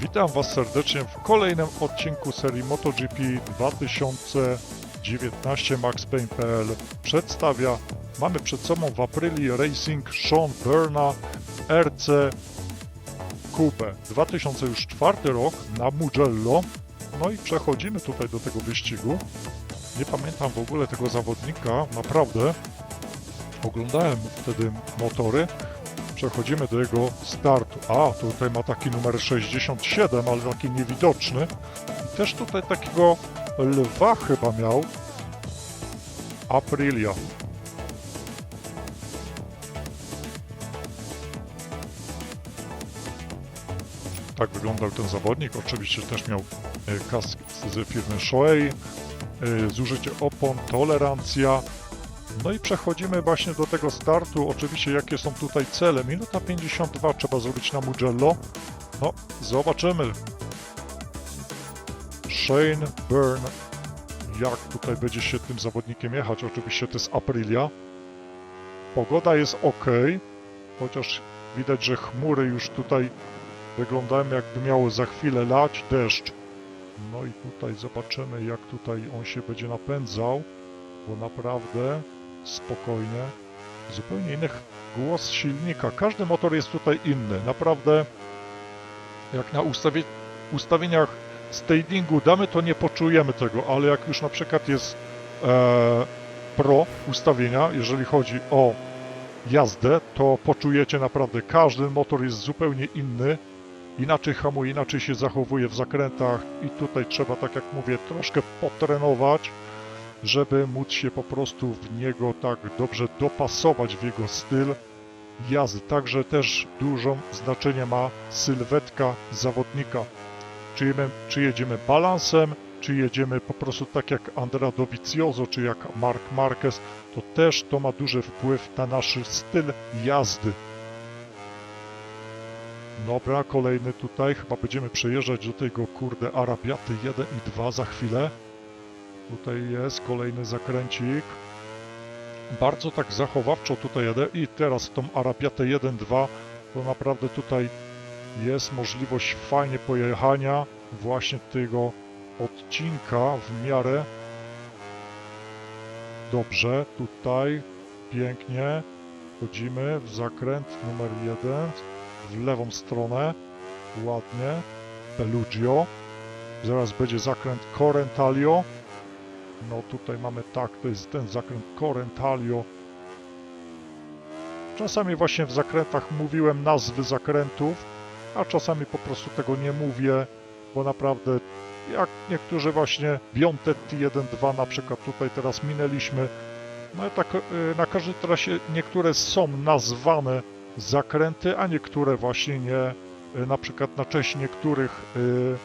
Witam Was serdecznie w kolejnym odcinku serii MotoGP 2019 MaxPayne.pl przedstawia. Mamy przed sobą w Aprilia Racing Sean Berna RC Coupe 2004 rok na Mugello. No i przechodzimy tutaj do tego wyścigu. Nie pamiętam w ogóle tego zawodnika, naprawdę. Oglądałem wtedy motory. Przechodzimy do jego startu. A, tutaj ma taki numer 67, ale taki niewidoczny. I też tutaj takiego lwa chyba miał. Aprilia. Tak wyglądał ten zawodnik. Oczywiście też miał e, kask z firmy Shoei, e, zużycie opon, tolerancja. No i przechodzimy właśnie do tego startu. Oczywiście jakie są tutaj cele. Minuta 52 trzeba zrobić na Mugello. No, zobaczymy. Shane Byrne. Jak tutaj będzie się tym zawodnikiem jechać? Oczywiście to jest Aprilia. Pogoda jest ok, chociaż widać, że chmury już tutaj wyglądają jakby miało za chwilę lać deszcz. No i tutaj zobaczymy jak tutaj on się będzie napędzał, bo naprawdę spokojnie. Zupełnie inny głos silnika. Każdy motor jest tutaj inny. Naprawdę jak na ustawie, ustawieniach stagingu damy, to nie poczujemy tego, ale jak już na przykład jest e, pro ustawienia, jeżeli chodzi o jazdę, to poczujecie naprawdę, każdy motor jest zupełnie inny, inaczej hamuje, inaczej się zachowuje w zakrętach i tutaj trzeba, tak jak mówię, troszkę potrenować, żeby móc się po prostu w niego tak dobrze dopasować w jego styl jazdy. Także też dużą znaczenie ma sylwetka zawodnika. Czy, jemy, czy jedziemy balansem, czy jedziemy po prostu tak jak Andrea Dovizioso, czy jak Mark Marquez, to też to ma duży wpływ na nasz styl jazdy. Dobra, kolejny tutaj, chyba będziemy przejeżdżać do tego kurde Arabiaty 1 i 2 za chwilę. Tutaj jest kolejny zakręcik. Bardzo tak zachowawczo tutaj jadę. I teraz tą Arabiatę 1-2 to naprawdę tutaj jest możliwość fajnie pojechania właśnie tego odcinka w miarę. Dobrze. Tutaj pięknie wchodzimy w zakręt numer 1 w lewą stronę. Ładnie. Pelugio. Zaraz będzie zakręt Corentalio no tutaj mamy tak, to jest ten zakręt Corentalio. Czasami właśnie w zakrętach mówiłem nazwy zakrętów, a czasami po prostu tego nie mówię, bo naprawdę jak niektórzy właśnie Biontetti 1.2 na przykład tutaj teraz minęliśmy, no i tak y, na każdej trasie niektóre są nazwane zakręty, a niektóre właśnie nie. Y, Na przykład na część niektórych y,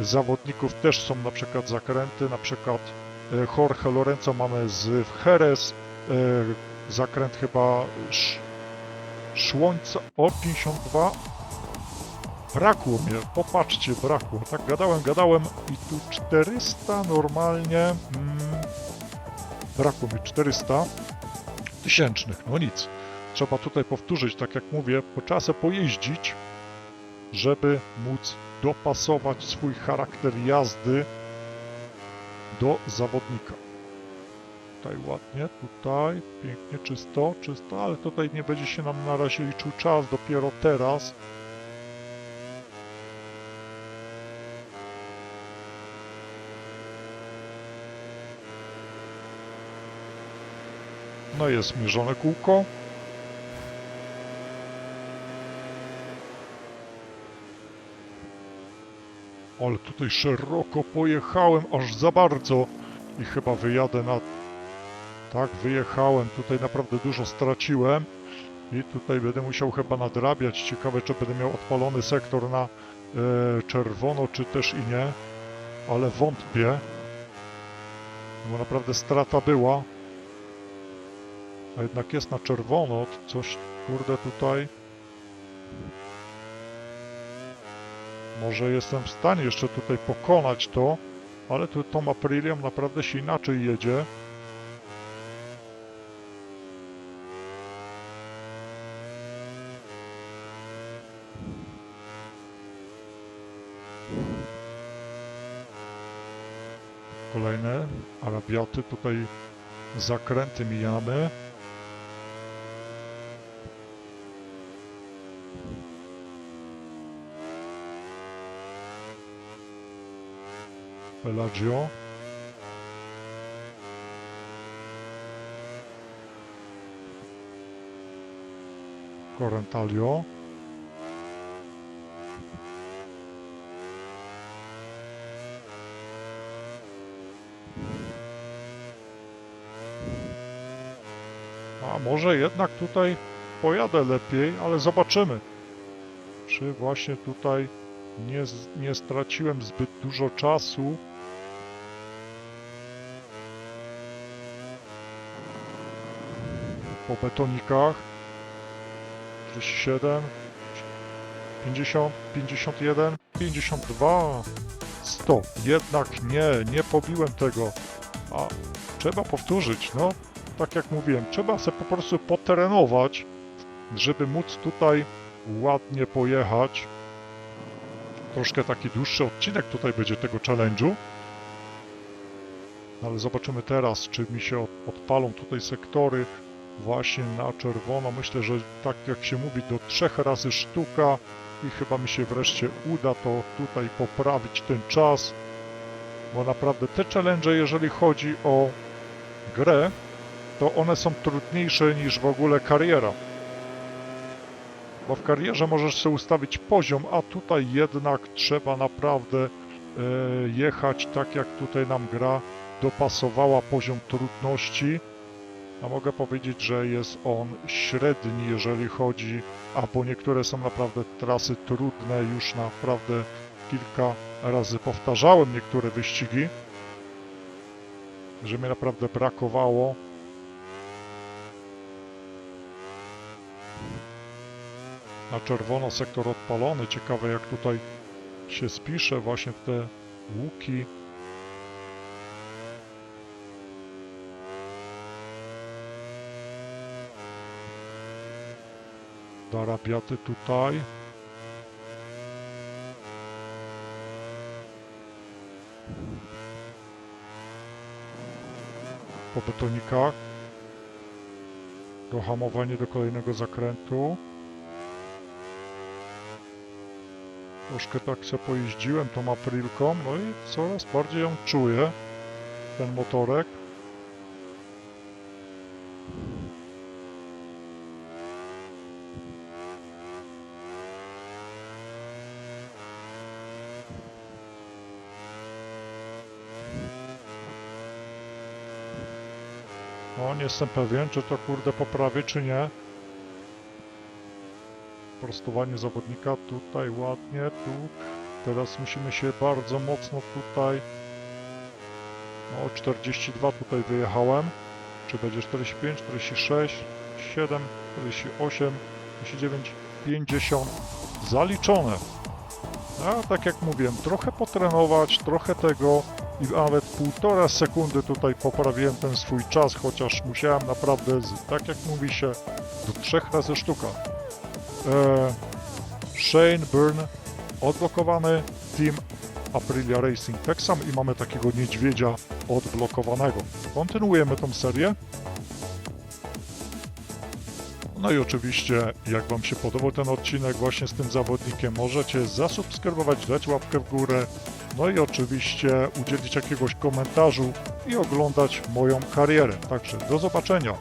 zawodników też są na przykład zakręty, na przykład e, Jorge Lorenzo mamy z Jerez, e, zakręt chyba sz, Szłońca o 52. Brakło mnie, popatrzcie, brakło. Tak gadałem, gadałem i tu 400 normalnie. Mm, brakło mi 400 tysięcznych, no nic. Trzeba tutaj powtórzyć, tak jak mówię, po czasem pojeździć, żeby móc dopasować swój charakter jazdy do zawodnika. Tutaj ładnie, tutaj pięknie, czysto, czysto, ale tutaj nie będzie się nam na razie liczył czas, dopiero teraz. No jest mierzone kółko. Ale tutaj szeroko pojechałem, aż za bardzo. I chyba wyjadę na... Tak, wyjechałem. Tutaj naprawdę dużo straciłem. I tutaj będę musiał chyba nadrabiać. Ciekawe, czy będę miał odpalony sektor na e, czerwono, czy też i nie. Ale wątpię. Bo naprawdę strata była. A jednak jest na czerwono. Coś, kurde, tutaj... Może jestem w stanie jeszcze tutaj pokonać to, ale tu tą Aprilią naprawdę się inaczej jedzie. Kolejne arabiaty, tutaj zakręty mijamy. Pelagio. Corentalio. A może jednak tutaj pojadę lepiej, ale zobaczymy. Czy właśnie tutaj nie, nie straciłem zbyt dużo czasu. Po betonikach. 47, 50, 51, 52, 100. Jednak nie, nie pobiłem tego. A trzeba powtórzyć, no. Tak jak mówiłem, trzeba sobie po prostu poterenować, żeby móc tutaj ładnie pojechać. Troszkę taki dłuższy odcinek tutaj będzie tego challenge'u. Ale zobaczymy teraz, czy mi się od- odpalą tutaj sektory właśnie na czerwono. Myślę, że tak jak się mówi, do trzech razy sztuka i chyba mi się wreszcie uda to tutaj poprawić ten czas. Bo naprawdę te challenge, jeżeli chodzi o grę, to one są trudniejsze niż w ogóle kariera. Bo w karierze możesz sobie ustawić poziom, a tutaj jednak trzeba naprawdę e, jechać tak jak tutaj nam gra dopasowała poziom trudności. A mogę powiedzieć, że jest on średni, jeżeli chodzi, a bo niektóre są naprawdę trasy trudne, już naprawdę kilka razy powtarzałem niektóre wyścigi, że mi naprawdę brakowało na czerwono sektor odpalony. Ciekawe jak tutaj się spisze właśnie te łuki. Darabiaty tutaj. Po betonikach. Dohamowanie do kolejnego zakrętu. Troszkę tak się pojeździłem tą aprilką, no i coraz bardziej ją czuję, ten motorek. No, nie jestem pewien, czy to kurde poprawię, czy nie. Prostowanie zawodnika tutaj ładnie, tu. Teraz musimy się bardzo mocno tutaj... No, 42 tutaj wyjechałem. Czy będzie 45, 46, 7, 48, 49, 50. Zaliczone. A tak jak mówiłem, trochę potrenować, trochę tego i nawet półtora sekundy tutaj poprawiłem ten swój czas, chociaż musiałem naprawdę, tak jak mówi się, do trzech razy sztuka. E, Shane Byrne odblokowany, Team Aprilia Racing samo i mamy takiego niedźwiedzia odblokowanego. Kontynuujemy tą serię. No i oczywiście, jak Wam się podobał ten odcinek właśnie z tym zawodnikiem, możecie zasubskrybować, dać łapkę w górę, no i oczywiście udzielić jakiegoś komentarzu i oglądać moją karierę. Także do zobaczenia.